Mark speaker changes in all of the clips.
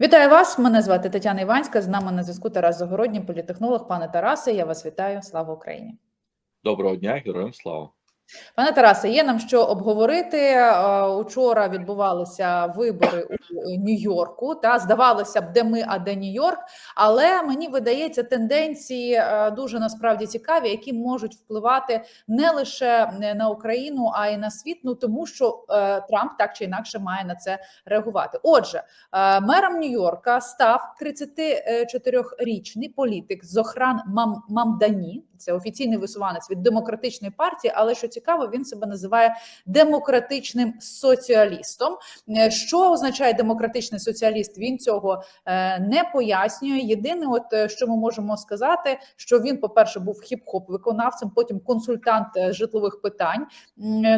Speaker 1: Вітаю вас. Мене звати Тетяна Іванська. З нами на зв'язку Тарас Загородній, політехнолог. Пане Тарасе, я вас вітаю. Слава Україні.
Speaker 2: Доброго дня, героям слава.
Speaker 1: Пане Тарасе, є нам що обговорити. Е, Учора відбувалися вибори у Нью-Йорку. Та здавалося б, де ми, а де Нью-Йорк. Але мені видається тенденції е, дуже насправді цікаві, які можуть впливати не лише на Україну, а й на світ. Ну тому що е, Трамп так чи інакше має на це реагувати. Отже, е, мером Нью-Йорка став 34-річний політик Зохран Мам Мамдані. Це офіційний висуванець від демократичної партії, але що цікаво, він себе називає демократичним соціалістом. Е, Що означає демократичний соціаліст? Він цього е, не пояснює. Єдине, от е, що ми можемо сказати, що він, по-перше, був хіп-хоп виконавцем, потім консультант житлових питань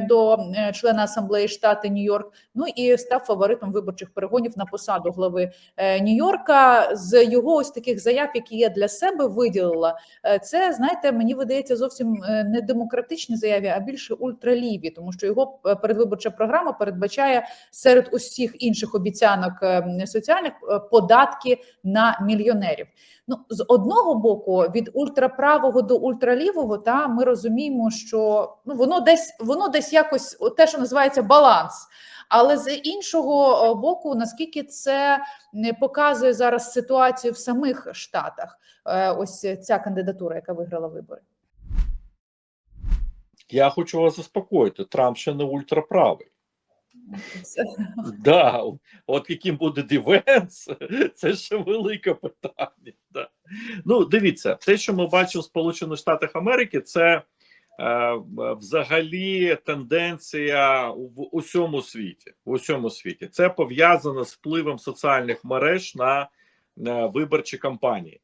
Speaker 1: до члена асамблеї штату Нью-Йорк. Ну і став фаворитом виборчих перегонів на посаду глави Нью-Йорка. З його ось таких заяв, які я для себе виділила, це знаєте, мені видається зовсім е, не демократичні заяві, а більше ультраліві, тому що його е, передвиборча програма передбачає серед усіх інших обіцянок е, соціальних податки на мільйонерів. Ну з одного боку, від ультраправого до ультралівого, та ми розуміємо, що ну воно десь воно десь якось те, що називається баланс. Але з іншого е, боку, наскільки це не показує зараз ситуацію в самих штатах, е, ось ця кандидатура, яка виграла вибори.
Speaker 2: Я хочу вас заспокоїти. Трамп ще не ультраправий. Да, от яким буде дивенс, це ще велике питання. Да. Ну, дивіться, те, що ми бачимо в Сполучених Штатах Америки, це е, взагалі тенденція в усьому світі. В усьому світі. Це пов'язано з впливом соціальних мереж на, виборчі кампанії.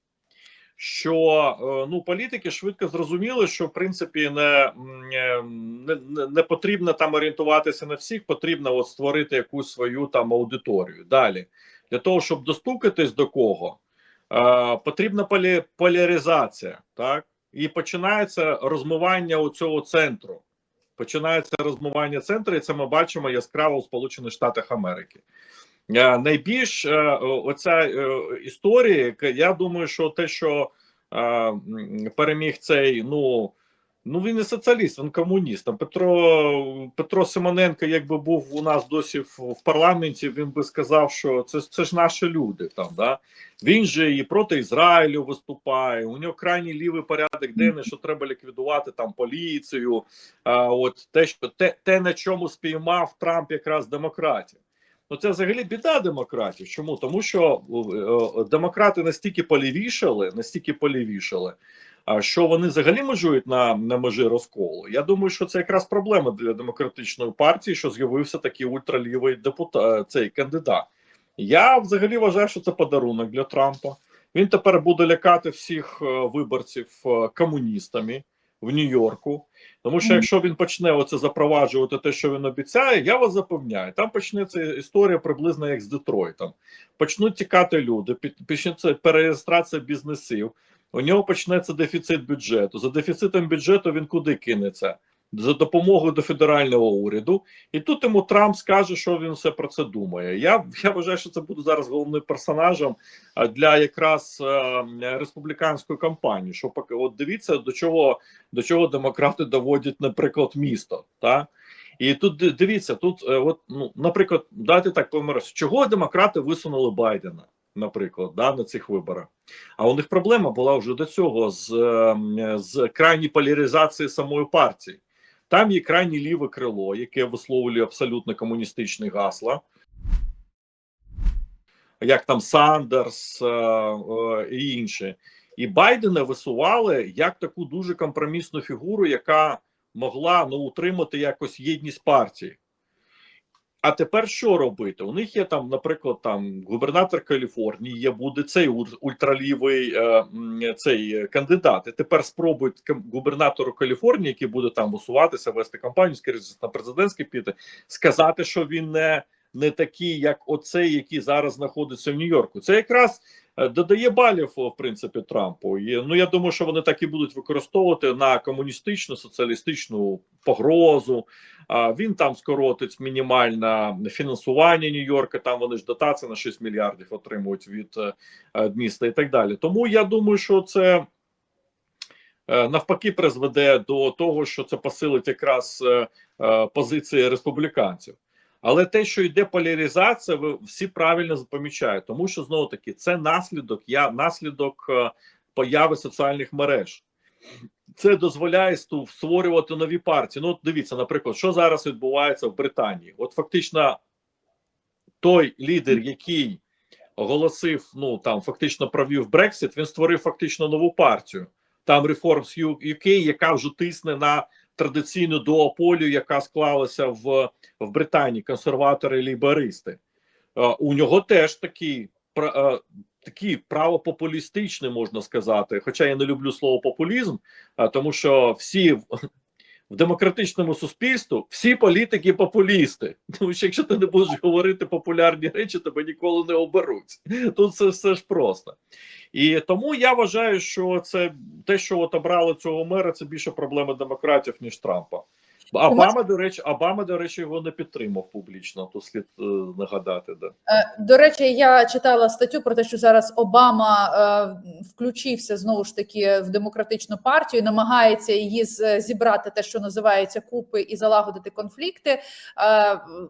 Speaker 2: Що е, ну політики швидко зрозуміли, що в принципі не, не, не, не потрібно там орієнтуватися на всіх, потрібно от створити якусь свою там аудиторію. Далі для того, щоб достукатись до кого, е, потрібна полі, поляризація, так і починається розмивання у цього центру. Починається розмивання центру, і це ми бачимо яскраво у Сполучених Штатах Америки. Е, найбільш е, оця е, історія, я думаю, що те, що переміг цей, ну ну він не соціаліст, він комуніст. Там Петро Петро Симоненко, якби був у нас досі в, парламенті, він би сказав, що це це ж наші люди. Там да він же і проти Ізраїлю виступає. У нього крайній лівий порядок денний, що треба ліквідувати там поліцію. А от те, що те, те на чому спіймав Трамп, якраз демократів. Ну, це взагалі біда демократів. Чому? Тому що е, демократи настільки полівішали, настільки полівішали, що вони взагалі межують на на межі розколу. Я думаю, що це якраз проблема для демократичної партії, що з'явився такий ультралівий депутат, цей кандидат. Я взагалі вважаю, що це подарунок для Трампа. Він тепер буде лякати всіх виборців комуністами в Нью-Йорку. Тому що якщо він почне оце запроваджувати те, що він обіцяє, я вас запевняю, там почнеться історія приблизно як з Детройтом. Почнуть тікати люди, почнеться перереєстрація бізнесів. У нього почнеться дефіцит бюджету. За дефіцитом бюджету він куди кинеться? За допомогою до федерального уряду, і тут йому Трамп скаже, що він все про це думає. Я я вважаю, що це буде зараз головним персонажем для якраз е, республіканської кампанії. Що поки от дивіться, до чого до чого демократи доводять, наприклад, місто. Та і тут дивіться, тут е, от ну, наприклад, дайте так помиримося, чого демократи висунули Байдена. Наприклад, да, на цих виборах, а у них проблема була вже до цього з з крайньої поляризації самої партії. Там є крайнє ліве крило, яке висловлює абсолютно комуністичні гасла, як там Сандерс е, е, і інші. І Байдена висували як таку дуже компромісну фігуру, яка могла ну, утримати якось єдність партії. А тепер що робити? У них є там, наприклад, там губернатор Каліфорнії, є буде цей ультралівий е, цей кандидат. І тепер спробують губернатору Каліфорнії, який буде там висуватися, вести кампанію, скоріше на президентські піти, сказати, що він не не такий, як оцей, який зараз знаходиться в Нью-Йорку. Це якраз е, додає балів в принципі Трампу. І, ну я думаю, що вони так і будуть використовувати на комуністичну соціалістичну погрозу. Він там скоротить мінімальне фінансування Нью-Йорка. Там вони ж дотації на 6 мільярдів отримують від е, міста і так далі. Тому я думаю, що це. е, Навпаки, призведе до того, що це посилить якраз е, е, позиції республіканців. Але те, що йде поляризація, ви всі правильно помічають, тому що знову таки це наслідок я наслідок е, появи соціальних мереж. Це дозволяє створювати нові партії. Ну, от дивіться, наприклад, що зараз відбувається в Британії. От фактично, той лідер, який оголосив, ну там фактично провів Брексит, він створив фактично нову партію. Там Reforms UK, яка вже тисне на традиційну дуополію, яка склалася в, в Британії, консерватори ліберисти. Е, у нього теж такі такі правопопулістичні, можна сказати. Хоча я не люблю слово популізм, а тому що всі в, демократичному суспільстві всі політики популісти. Тому що якщо ти не будеш говорити популярні речі, тебе ніколи не оберуть. Тут це все ж просто. І тому я вважаю, що це те, що от обрали цього мера, це більше проблеми демократів, ніж Трампа. Обама, до речі, Обама, до речі, його не підтримав публічно. Тут слід е, нагадати, да.
Speaker 1: Е, До речі, я читала статтю про те, що зараз Обама е, включився знову ж таки в демократичну партію, намагається її зібрати те, що називається купи, і залагодити конфлікти. Е,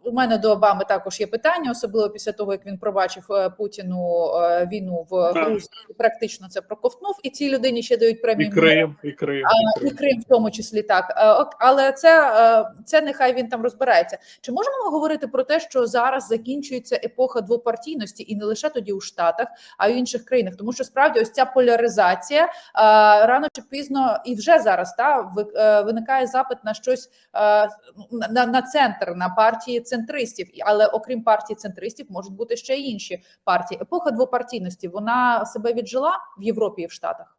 Speaker 1: у мене до Обами також є питання, особливо після того, як він пробачив Путіну війну в Грузії, практично це проковтнув, і цій людині ще дають
Speaker 2: І
Speaker 1: премію.
Speaker 2: Крим, і Крим,
Speaker 1: А,
Speaker 2: і
Speaker 1: і
Speaker 2: Крим.
Speaker 1: Крим в тому числі так. Але це, е, це нехай він там розбирається. Чи можемо ми говорити про те, що зараз закінчується епоха двопартійності, і не лише тоді у Штатах, а й у інших країнах? Тому що справді ось ця поляризація е, рано чи пізно і вже зараз та е, виникає запит на щось на, на центр, на партії центристів. Але окрім партії центристів, можуть бути ще й інші партії. Епоха двопартійності вона себе віджила в Європі і в Штатах.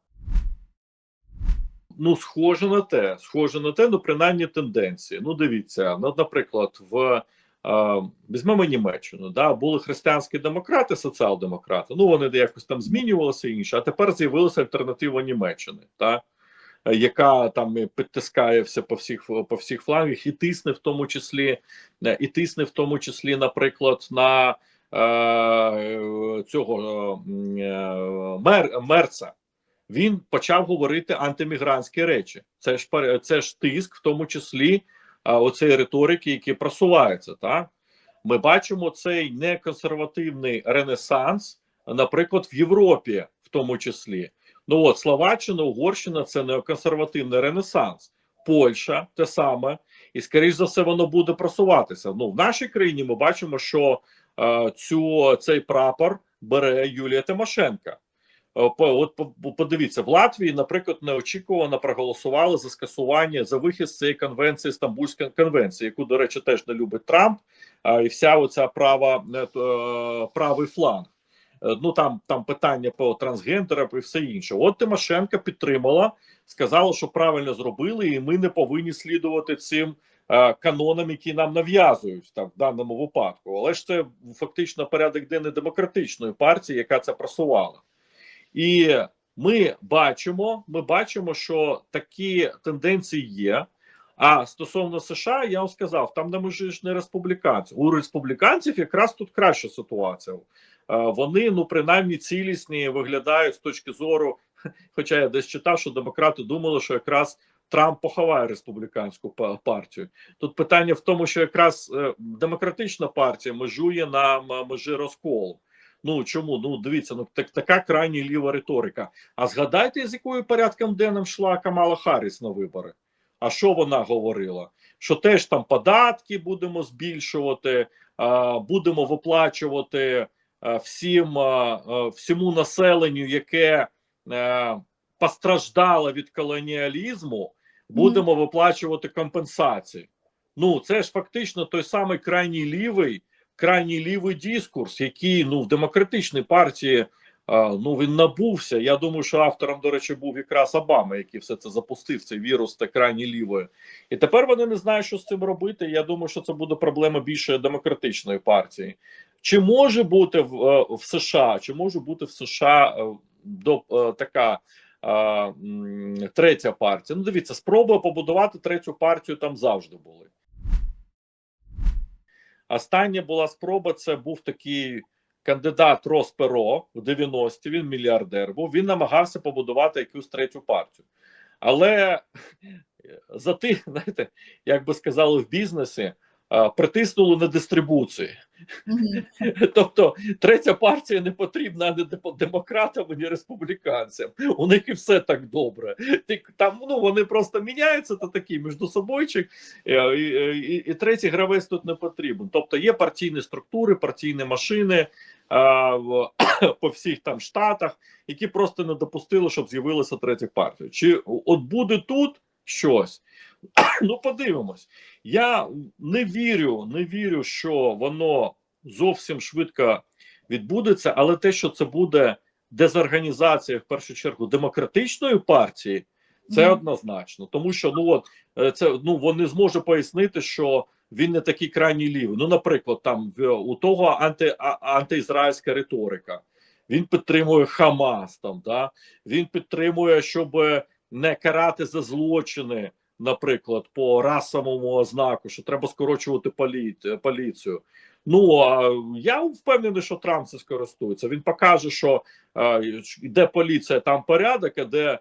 Speaker 2: Ну, схоже на те, схоже на те, ну принаймні тенденції. Ну, дивіться, ну, наприклад, в е, візьмемо Німеччину, да, були християнські демократи, соціал-демократи. Ну, вони якось там змінювалися інше, а тепер з'явилася альтернатива Німеччини, та, яка там підтискає все по всіх по всіх флангах і тисне в тому числі, і тисне в тому числі, наприклад, на е, цього е, мер, мерца він почав говорити антимігрантські речі. Це ж це ж тиск, в тому числі а, оцеї риторики, які просуваються. Так ми бачимо цей неконсервативний ренесанс, наприклад, в Європі, в тому числі. Ну от Словаччина, Угорщина це неоконсервативний ренесанс. Польща те саме, і скоріш за все воно буде просуватися. Ну в нашій країні ми бачимо, що е, цю цей прапор бере Юлія Тимошенка. Е, по- От подивіться, в Латвії, наприклад, неочікувано проголосували за скасування за вихід цієї конвенції Стамбульської конвенції, яку, до речі, теж не любить Трамп, а, і вся оця права е, е, правий фланг. Ну там там питання по трансгендерам і все інше. От Тимошенко підтримала, сказала, що правильно зробили, і ми не повинні слідувати цим канонам, які нам нав'язують так в даному випадку. Але ж це фактично порядок денний демократичної партії, яка це просувала. І ми бачимо, ми бачимо, що такі тенденції є. А стосовно США, я вам сказав, там ми ж не республіканці. У республіканців якраз тут краща ситуація. Е, Вони, ну принаймні, цілісні виглядають з точки зору. Хоча я десь читав, що демократи думали, що якраз Трамп поховає республіканську партію. Тут питання в тому, що якраз е, демократична партія межує на межі розколу. Ну чому? Ну дивіться, ну так така крайні ліва риторика. А згадайте, з якою порядком денним йшла Камала Харріс на вибори. А що вона говорила? Що теж там податки будемо збільшувати, будемо виплачувати а, всім а, а, всьому населенню, яке постраждало від колоніалізму, будемо виплачувати компенсації. Ну це ж фактично той самий крайній лівий, крайній лівий дискурс, який ну в демократичній партії ну він набувся. Я думаю, що автором, до речі, був якраз Обама, який все це запустив, цей вірус та крайні лівої. І тепер вони не знають, що з цим робити. Я думаю, що це буде проблема більше демократичної партії. Чи може бути в, е, в США, чи може бути в США е, до е, така третя партія? Ну, дивіться, спроби побудувати третю партію там завжди були. Остання була спроба. Це був такий кандидат Рос Перо в 90-ті, Він мільярдер був. Він намагався побудувати якусь третю партію. Але за тих, знаєте, як би сказали в бізнесі, притиснули на дистрибуції.
Speaker 1: Мгм.
Speaker 2: Тобто, третя партія не потрібна ані демократам, ані республіканцям. У них і все так добре. Там ну вони просто міняються та такі між собойчик, і, і, і, і третій гравець тут не потрібен. Тобто є партійні структури, партійні машини а, в, по всіх там штатах, які просто не допустили, щоб з'явилася третя партія. Чи от буде тут щось? Ну, подивимось. Я не вірю, не вірю, що воно зовсім швидко відбудеться, але те, що це буде дезорганізація в першу чергу демократичної партії, це однозначно. Тому що ну от е, це ну вони зможуть пояснити, що він не такий крайній лівий. Ну, наприклад, там у того анти, а- антиізраїльська риторика. Він підтримує Хамас там, да? він підтримує, щоб не карати за злочини, наприклад, по расовому ознаку, що треба скорочувати полі... поліцію. Ну а я впевнений, що Трамп це скористується. Він покаже, що е, де поліція, там порядок, а де е,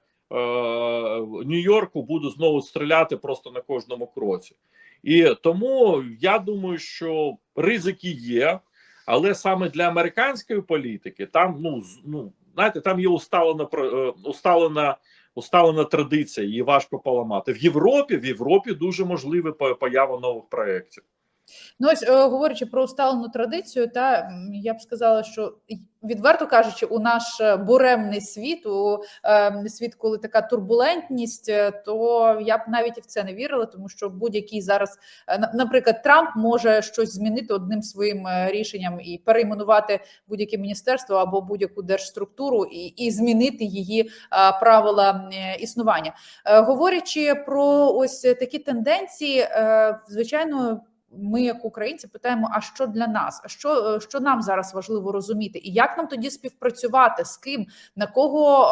Speaker 2: Нью-Йорку будуть знову стріляти просто на кожному кроці. І тому я думаю, що ризики є, але саме для американської політики там, ну ну знаєте, там є усталена про- е, усталена. Усталена традиція, її важко поламати в Європі. В Європі дуже можливе по- поява нових проєктів.
Speaker 1: Ну, ось е, говорячи про усталену традицію, та я б сказала, що відверто кажучи, у наш е, буремний світ, у е, світ, коли така турбулентність, е, то я б навіть і в це не вірила, тому що будь-який зараз, на- наприклад, Трамп може щось змінити одним своїм рішенням і перейменувати будь-яке міністерство або будь-яку держструктуру і, і змінити її правила існування. Говорячи про ось такі тенденції, звичайно. Ми, як українці, питаємо: а що для нас? А що, е, що нам зараз важливо розуміти? І як нам тоді співпрацювати з ким, на кого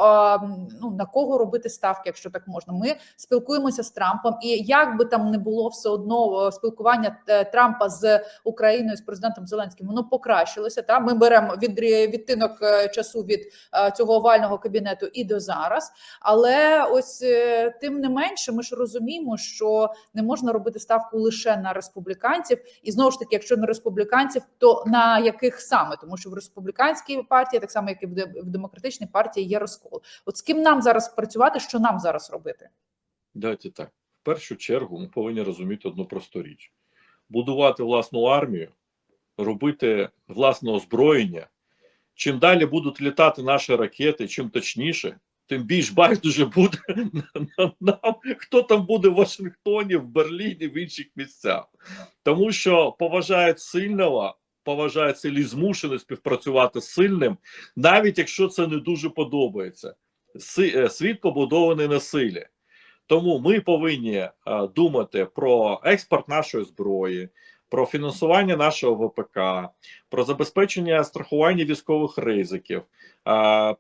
Speaker 1: е, ну на кого робити ставки, якщо так можна? Ми спілкуємося з Трампом, і як би там не було все одно е, спілкування Трампа з Україною з президентом Зеленським, воно покращилося. Та ми беремо від відтинок часу від цього овального кабінету і до зараз. Але ось тим не менше, ми ж розуміємо, що не можна робити ставку лише на республіканців, і знову ж таки, якщо на республіканців, то на яких саме, тому що в республіканській партії, так само як і в демократичній партії, є розкол. От з ким нам зараз працювати, що нам зараз робити?
Speaker 2: Давайте так. В першу чергу ми повинні розуміти одну просту річ: будувати власну армію, робити власне озброєння. Чим далі будуть літати наші ракети, чим точніше, тим більш байдуже буде нам, хто там буде в Вашингтоні, в Берліні, в інших місцях. Тому що поважають сильного, поважають силі змушені співпрацювати з сильним, навіть якщо це не дуже подобається. Е, Світ побудований на силі. Тому ми повинні е, думати про експорт нашої зброї, про фінансування нашого ВПК, про забезпечення страхування військових ризиків,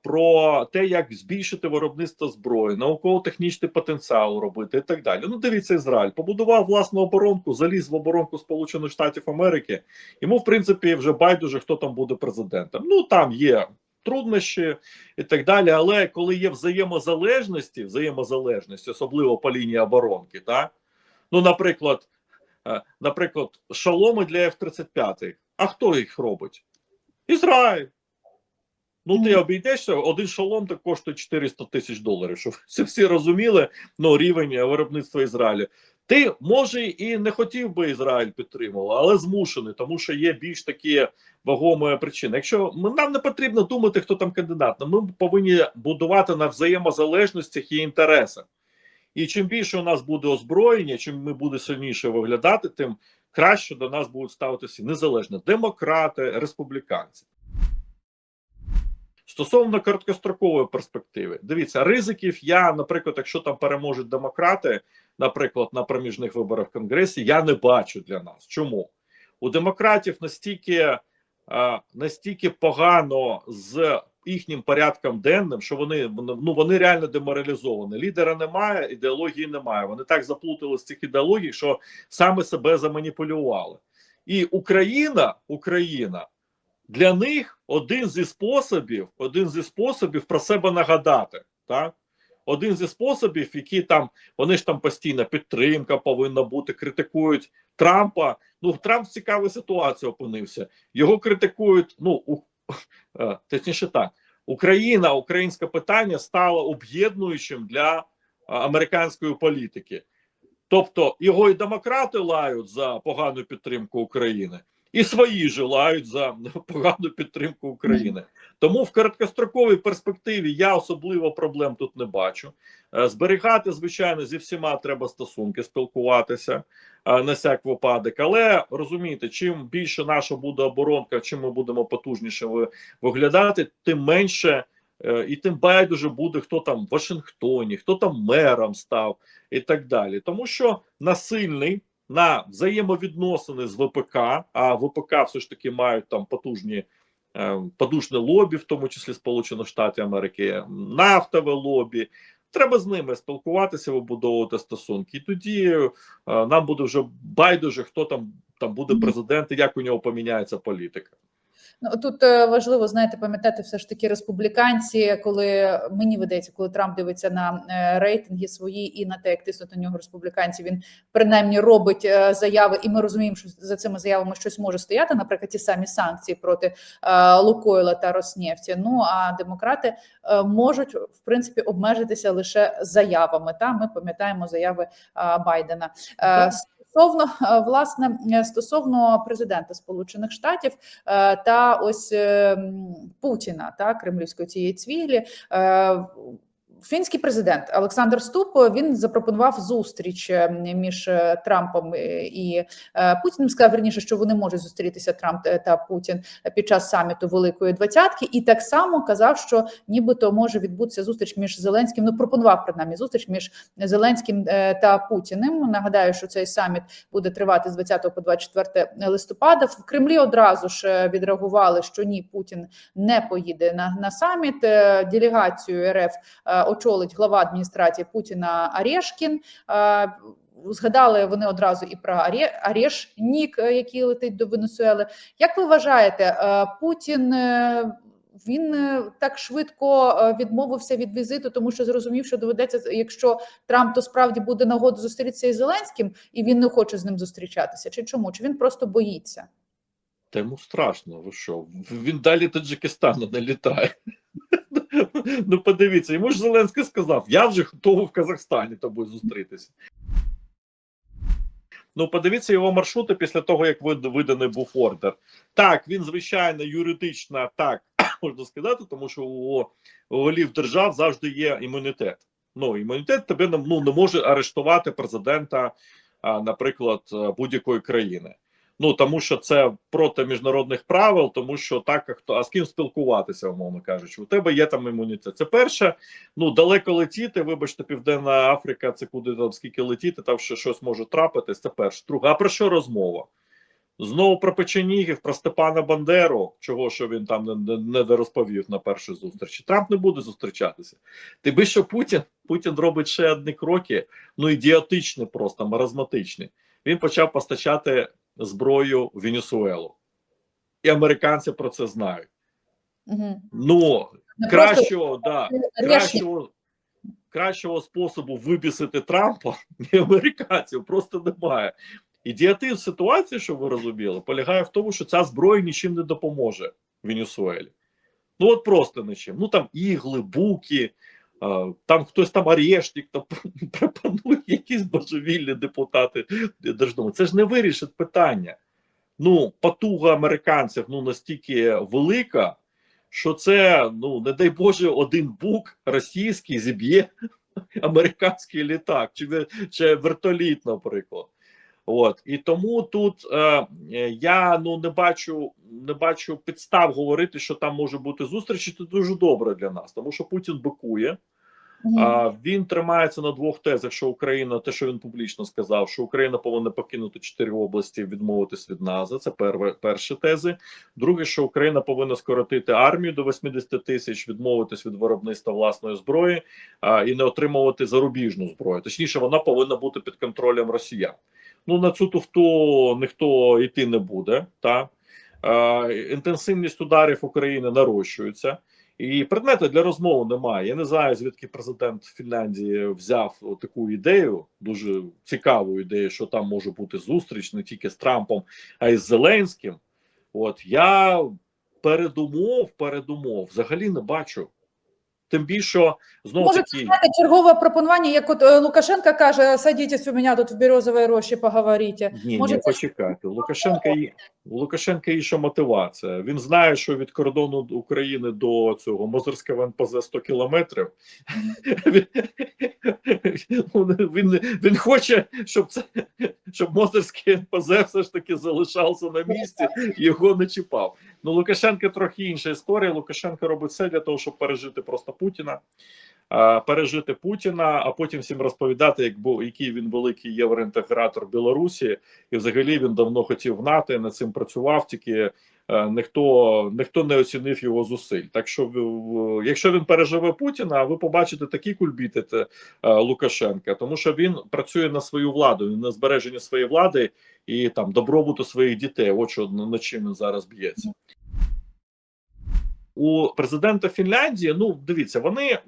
Speaker 2: про те, як збільшити виробництво зброї, науково-технічний потенціал робити і так далі. Ну, дивіться, Ізраїль побудував власну оборонку, заліз в оборонку Сполучених Штатів Америки. Йому, в принципі, вже байдуже, хто там буде президентом. Ну там є. Труднощі і так далі, але коли є взаємозалежності, взаємозалежності, особливо по лінії оборонки, так ну, наприклад, наприклад, шоломи для F-35. А хто їх робить? Ізраїль. Ну, ти обійдешся, один шолом так коштує 400 тисяч доларів. Щоб це всі розуміли, ну, рівень е, виробництва Ізраїлю. Ти, може, і не хотів би Ізраїль підтримував, але змушений, тому що є більш такі вагомі причини. Якщо нам не потрібно думати, хто там кандидат, ми повинні будувати на взаємозалежностях і інтересах. І чим більше у нас буде озброєння, чим ми буде сильніше виглядати, тим краще до нас будуть ставитися незалежно демократи, республіканці. Стосовно короткострокової перспективи, дивіться, ризиків я, наприклад, якщо там переможуть демократи, наприклад, на проміжних виборах в Конгресі, я не бачу для нас. Чому? У демократів настільки настільки погано з їхнім порядком денним, що вони ну вони реально деморалізовані. Лідера немає, ідеології немає. Вони так заплутали з цих ідеологій, що саме себе заманіпулювали. І Україна, Україна для них один зі способів, один зі способів про себе нагадати. Так? Один зі способів, які там вони ж там постійна підтримка повинна бути, критикують Трампа. Ну Трамп в цікавій ситуації опинився. Його критикують. Ну точніше так, Україна, українське питання стало об'єднуючим для американської політики. Тобто його і демократи лають за погану підтримку України, і свої ж лають за погану підтримку України. Тому в короткостроковій перспективі я особливо проблем тут не бачу. Е, Зберігати, звичайно, зі всіма треба стосунки, спілкуватися е, на всяк випадок. Але розумієте, чим більше наша буде оборонка, чим ми будемо потужніше виглядати, тим менше е, і тим байдуже буде хто там в Вашингтоні, хто там мером став і так далі. Тому що насильний на взаємовідносини з ВПК, а ВПК все ж таки мають там потужні подушне потужне лобі, в тому числі Сполучених Штатів Америки, нафтове лобі. Треба з ними спілкуватися, вибудовувати стосунки. І тоді е, нам буде вже байдуже, хто там там буде президент і як у нього поміняється політика.
Speaker 1: Ну тут е, важливо знаєте, пам'ятати все ж таки республіканці, коли мені видається, коли Трамп дивиться на е, рейтинги свої і на те, як тиснуть на нього республіканці, він принаймні робить е, заяви, і ми розуміємо, що за цими заявами щось може стояти, наприклад, ті самі санкції проти Лукойла та Роснефті. Ну а демократи можуть в принципі обмежитися лише заявами. Та ми пам'ятаємо заяви Байдена. Стосовно е, власне е, стосовно президента Сполучених Штатів е, та ось е, Путіна та кремлівської цієї цвіглі. Фінський президент Олександр Ступ він запропонував зустріч е, між е, Трампом е, і Путіним. Сказав верніше, що вони можуть зустрітися Трамп та- Путін під час саміту Великої Двадцятки, і так само казав, що нібито може відбутися зустріч між Зеленським. Ну пропонував принаймні зустріч між Зеленським та Путіним. Нагадаю, що цей саміт буде тривати з 20 по 24 листопада. В Кремлі одразу ж відреагували, що ні, Путін не поїде на, на саміт. Делегацію РФ очолить глава адміністрації Путіна Арешкін. Е, Згадали вони одразу і про Аре- Арешнік, е, який летить до Венесуели. Як ви вважаєте, е, Путін е, він так швидко відмовився від візиту, тому що зрозумів, що доведеться, якщо Трамп то справді буде нагоду зустрітися із Зеленським, і він не хоче з ним зустрічатися. Чи чому? Чи він просто боїться?
Speaker 2: Та йому страшно, ви що? Він далі Таджикистану не літає. Ну, подивіться, йому ж Зеленський сказав: я вже готовий в Казахстані тобою зустрітися. Ну, подивіться його маршрути після того, як виданий був ордер. Так, він, звичайно, юридично так можна сказати, тому що у, голів держав завжди є імунітет. Ну, імунітет тебе ну, не може арештувати президента, наприклад, е, будь-якої країни. Ну тому що це проти міжнародних правил, тому що так а хто а з ким спілкуватися, умовно кажучи, у тебе є там імунітет. Це перше. Ну далеко летіти. Вибачте, Південна Африка, це куди там скільки летіти, там ще щось може трапитись. Це перше. Друге, а про що розмова? Знову про Печенігів, про Степана Бандеру, чого що він там не, не, не дорозповів на першій зустрічі. Трамп не буде зустрічатися. Тим більше Путін Путін робить ще одні кроки, ну ідіотичні, просто маразматичні. Він почав постачати зброю в Венесуелу. І американці про це знають.
Speaker 1: Угу.
Speaker 2: Ну, кращого, да, кращого, кращого способу вибісити Трампа, ні американців, просто немає. Ідіотизм ситуації, що ви розуміли, полягає в тому, що ця зброя нічим не допоможе Венесуелі. Ну, от просто нічим. Ну там ігли, буки, там хтось там арештник там пропонує якісь божевільні депутати Держдуми. Це ж не вирішить питання. Ну, потуга американців ну настільки велика, що це, ну не дай Боже, один бук російський зіб'є американський літак, чи, чи вертоліт, наприклад. От і тому тут е, е, я ну не бачу не бачу підстав говорити, що там може бути зустріч. і Це дуже добре для нас, тому що Путін бикує. А він тримається на двох тезах: що Україна, те, що він публічно сказав, що Україна повинна покинути чотири області, відмовитись від НАЗа. Це перве, перші тези. Друге, що Україна повинна скоротити армію до 80 тисяч, відмовитись від виробництва власної зброї а, і не отримувати зарубіжну зброю. Точніше, вона повинна бути під контролем росіян. Ну на цю туфту ніхто йти не буде. Та а, інтенсивність ударів України нарощується. І предмету для розмови немає. Я не знаю, звідки президент Фінляндії взяв таку ідею, дуже цікаву ідею, що там може бути зустріч не тільки з Трампом, а й з Зеленським. От я передумов, передумов взагалі не бачу. Тим більше знову
Speaker 1: Може,
Speaker 2: таки.
Speaker 1: знаєте, чергове пропонування, як от е, Лукашенко каже, садітесь у мене тут в березовій рощі, поговорите.
Speaker 2: Ні,
Speaker 1: Може,
Speaker 2: ні,
Speaker 1: це-
Speaker 2: почекайте. Лукашенка є Лукашенка інша мотивація. Він знає, що від кордону України до цього Мозерського НПЗ 100 кілометрів. Він, він, він хоче, щоб це щоб Мозерський НПЗ все ж таки залишався на місці, його не чіпав. Ну Лукашенка трохи інша історія. Лукашенко робить все для того, щоб пережити просто Путіна. Пережити Путіна, а потім всім розповідати, як бу- який він великий євроінтегратор Білорусі, і взагалі він давно хотів в НАТО над цим працював, тільки е, ніхто ніхто не оцінив його зусиль. Так що, якщо він переживе Путіна, ви побачите такі кульбіти е, Лукашенка, тому що він працює на свою владу, на збереження своєї влади і там добробуту своїх дітей. От що над чим він зараз б'ється. У президента Фінляндії, ну дивіться, вони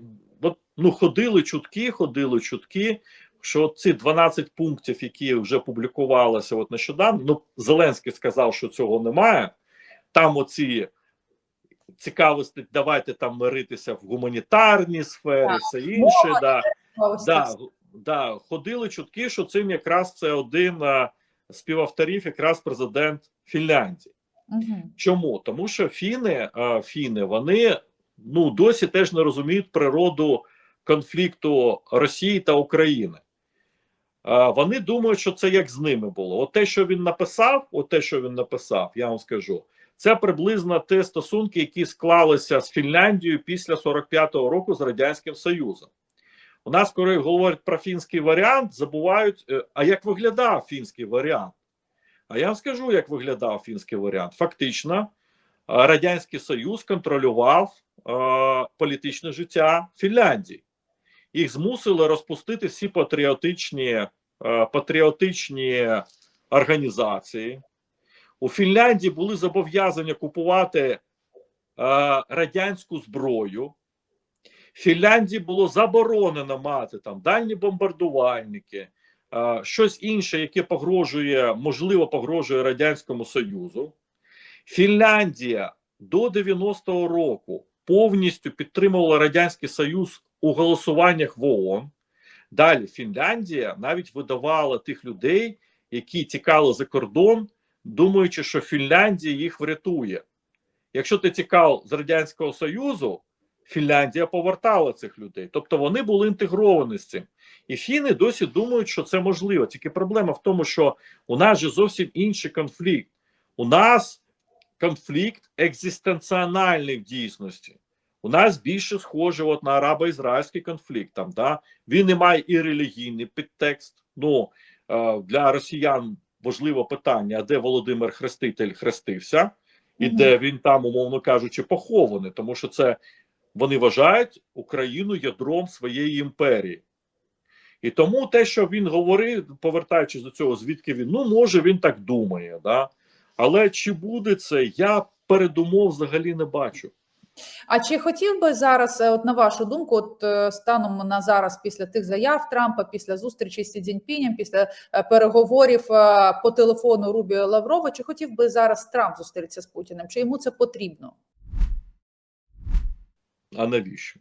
Speaker 2: от, ну ходили чутки, ходили чутки. Що ці 12 пунктів, які вже публікувалися от нещодавно, ну Зеленський сказав, що цього немає. Там оці цікавості, давайте там миритися в гуманітарній сфері,
Speaker 1: Так.
Speaker 2: все інше. Да, да, да, ходили чутки, що цим якраз це один а, співавторів, якраз президент Фінляндії. Чому? Тому що фіни, фіни вони ну досі теж не розуміють природу конфлікту Росії та України. Вони думають, що це як з ними було. От те, що він написав, от те, що він написав, я вам скажу, це приблизно ті стосунки, які склалися з Фінляндією після 45-го року з Радянським Союзом. У нас, коли говорять про фінський варіант, забувають, е, а як виглядав фінський варіант? А я вам скажу, як виглядав фінський варіант. Фактично, е, Радянський Союз контролював е, політичне життя Фінляндії. Їх змусили розпустити всі патріотичні, е, патріотичні організації. У Фінляндії були зобов'язані купувати радянську зброю. Фінляндії було заборонено мати там дальні бомбардувальники, щось інше, яке погрожує, можливо, погрожує Радянському Союзу. Фінляндія до 90-го року повністю підтримувала Радянський Союз у голосуваннях в ООН. Далі Фінляндія навіть видавала тих людей, які тікали за кордон, думаючи, що Фінляндія їх врятує. Якщо ти тікав з Радянського Союзу, Фінляндія повертала цих людей. Тобто вони були інтегровані з цим. І фіни досі думають, що це можливо. Тільки проблема в тому, що у нас же зовсім інший конфлікт. У нас конфлікт екзистенціональний в дійсності. У нас більше схоже от на арабо-ізраїльський конфлікт. Там, да? Він не має і релігійний підтекст. Ну, е, для росіян важливе питання: а де Володимир Хреститель хрестився, і де він там, умовно кажучи, похований, тому що це вони вважають Україну ядром своєї імперії. І тому те, що він говорив, повертаючись до цього, звідки він, ну може він так думає, да? але чи буде це, я передумов взагалі не бачу.
Speaker 1: А чи хотів би зараз, е, от на вашу думку, от е, станом на зараз, після тих заяв Трампа, після зустрічі з Сі Цзіньпінем, після е, переговорів по телефону Рубіо Лаврова, чи хотів би зараз Трамп зустрітися з Путіним? Чи йому це потрібно?
Speaker 2: А навіщо?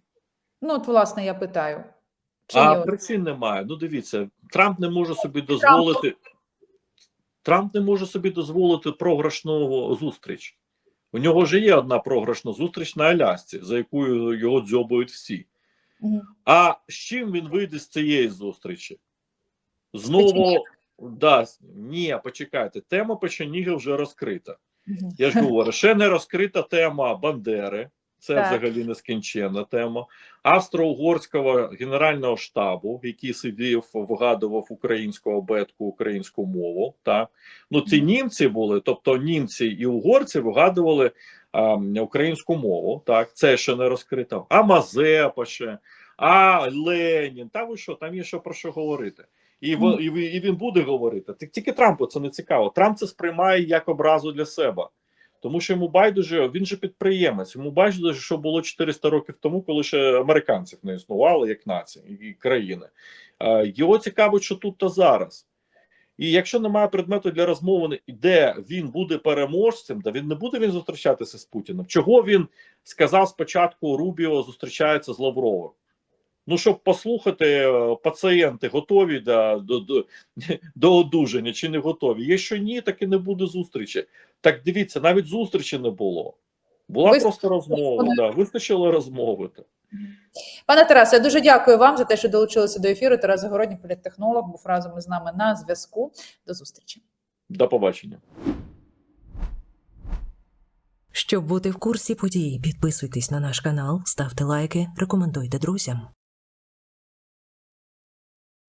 Speaker 1: Ну, от, власне, я питаю. Чи
Speaker 2: а причин немає. Ну, дивіться, Трамп не може собі дозволити. Трамп не може собі дозволити програшну зустріч. У нього вже є одна програшна зустріч на Алясці, за якою його дзьобують всі.
Speaker 1: Мгм.
Speaker 2: А з чим він вийде з цієї зустрічі? Знову да, ні, почекайте, тема Печеніги вже розкрита.
Speaker 1: Мгм.
Speaker 2: Я ж говорю, ще не розкрита тема Бандери. Це
Speaker 1: Так.
Speaker 2: взагалі нескінченна тема. Австро-угорського генерального штабу, який сидів, вигадував українську абетку, українську мову. Так ну ці німці були, тобто німці і угорці вигадували а, українську мову. Так, це ще не розкрито. А Мазепа ще, а Ленін. Та ви що, там є що про що говорити. І, і, і він буде говорити. Тільки Трампу це не цікаво. Трамп це сприймає як образу для себе. Тому що йому байдуже, він же підприємець. Йому байдуже, що було 400 років тому, коли ще американців не існувало як нації і країни. Е, Його цікавить, що тут та зараз. І якщо немає предмету для розмови, де він буде переможцем, да він не буде він зустрічатися з Путіним. Чого він сказав спочатку Рубіо зустрічається з Лавровим? Ну, щоб послухати, е, пацієнти готові до, до, до, до одужання чи не готові. Якщо ні, так і не буде зустрічі. Так дивіться, навіть зустрічі не було. Була
Speaker 1: Ви-
Speaker 2: просто розмова. Да, вистачило розмови.
Speaker 1: Пане Тарасе, я дуже дякую вам за те, що долучилися до ефіру. Тарас Загородній, політтехнолог, був разом із нами на зв'язку. До зустрічі.
Speaker 2: До побачення.
Speaker 3: Щоб бути в курсі подій, підписуйтесь на наш канал, ставте лайки, рекомендуйте друзям.